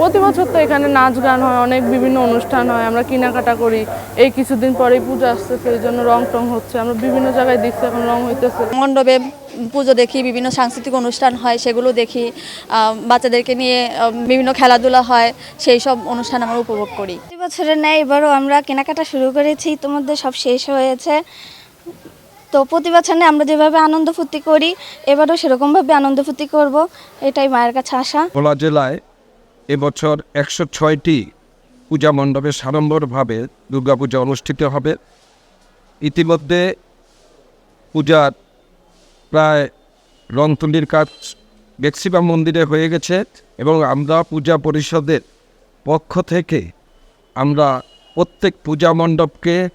প্রতি বছর তো এখানে নাচ গান হয় অনেক বিভিন্ন অনুষ্ঠান হয় আমরা কেনাকাটা করি। এই কিছুদিন পরেই পুজো আসতেছে এই জন্য রং টং হচ্ছে। আমরা বিভিন্ন জায়গায় দেখছি এখন রং হইতেছে। মণ্ডপে পুজো দেখি বিভিন্ন সাংস্কৃতিক অনুষ্ঠান হয় সেগুলো দেখি। বাচ্চাদেরকে নিয়ে বিভিন্ন খেলাধুলা হয় সেই সব অনুষ্ঠান আমরা উপভোগ করি। প্রতি বছরের ন্যায় এবারও আমরা কেনাকাটা শুরু করেছি ইতিমধ্যে সব শেষ হয়েছে। তো প্রতি বছর আমরা যেভাবে আনন্দ ফুর্তি করি এবারও সেরকমভাবে আনন্দ ফুর্তি করব এটাই মায়ের কাছে আশা। ভোলা জেলায় এবছর একশো ছয়টি পূজা মণ্ডপে সাড়ম্বরভাবে দুর্গাপূজা অনুষ্ঠিত হবে। ইতিমধ্যে পূজার প্রায় রং তুলির কাজ ম্যাক্সিমাম মন্দিরে হয়ে গেছে এবং আমরা পূজা পরিষদের পক্ষ থেকে আমরা প্রত্যেক পূজা মণ্ডপকে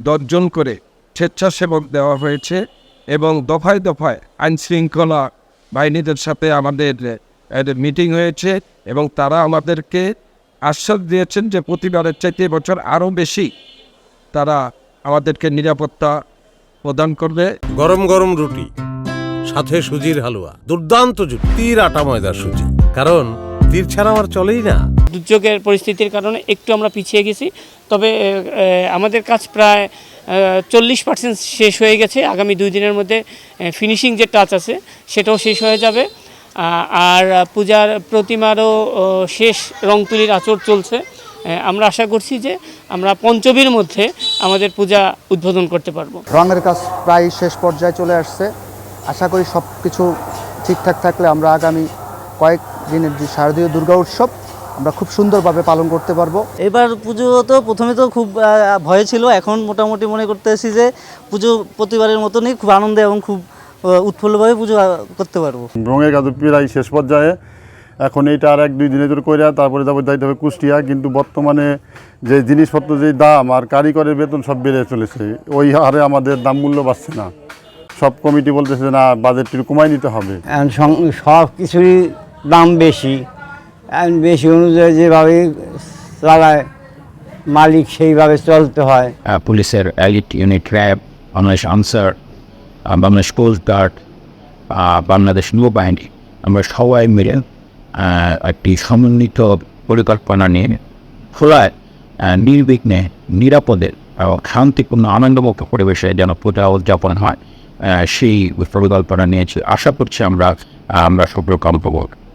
দর্জন করে স্বেচ্ছাসেবক দেওয়া হয়েছে এবং দফায় দফায় আইনশৃঙ্খলা বাহিনীদের সাথে আমাদের মিটিং হয়েছে এবং তারা আমাদেরকে আশ্বাস দিয়েছেন যে প্রতিবারের চাইতে বছর আরও বেশি তারা আমাদেরকে নিরাপত্তা প্রদান করবে। গরম গরম রুটি সাথে সুজির হালুয়া দুর্দান্ত জুটি তীর আটা ময়দার সুজি। কারণ তীর ছাড়া আমার চলেই না। দুর্যোগের পরিস্থিতির কারণে একটু আমরা পিছিয়ে গেছি তবে আমাদের কাজ প্রায় চল্লিশ পার্সেন্ট শেষ হয়ে গেছে। আগামী দুই দিনের মধ্যে ফিনিশিং যে টাচ আছে সেটাও শেষ হয়ে যাবে। আর পূজার প্রতিমারও শেষ রং তুলির আচর চলছে। আমরা আশা করছি যে আমরা পঞ্চমীর মধ্যে আমাদের পূজা উদ্বোধন করতে পারব। রঙের কাজ প্রায় শেষ পর্যায়ে চলে আসছে। আশা করি সব কিছু ঠিকঠাক থাকলে আমরা আগামী কয়েক দিনের যে শারদীয় দুর্গা উৎসব আমরা খুব সুন্দরভাবে পালন করতে পারব। এবার পুজো তো প্রথমে তো খুব ভয় ছিল। এখন মোটামুটি মনে করতেছি যে পুজো প্রতিবারের মতনই খুব আনন্দে এবং খুব উৎফুল্লভাবে পুজো করতে পারব। রঙের কাজ প্রায় শেষ পর্যায়ে। এখন এইটা আর এক দুই দিনের জন্য কইরা তারপরে যাব যাইতে হবে কুষ্টিয়া কিন্তু বর্তমানে যে জিনিসপত্র যে দাম আর কারিগরের বেতন সব বেড়ে চলেছে। ওই হারে আমাদের দাম মূল্য বাড়ছে না। সব কমিটি বলতেছে না বাজেট একটু কমাই নিতে হবে। সব কিছুরই দাম বেশি। বেশি অনুযায়ী যেভাবে চালায় মালিক সেইভাবে চলতে হয়। পুলিশের elite unit RAB Bangladesh Ansar Bangladesh coast guard Bangladesh নৌবাহিনী, আমরা সবাই মিলে একটি সমন্বিত পরিকল্পনা নিয়ে খোলায় নির্বিঘ্নে, নিরাপদে এবং শান্তিপূর্ণ, আনন্দমুক্ত পরিবেশে যেন পূজা উদযাপন হয় সেই পরিকল্পনা নিয়েছি আশা করছি আমরা আমরা সফল কাম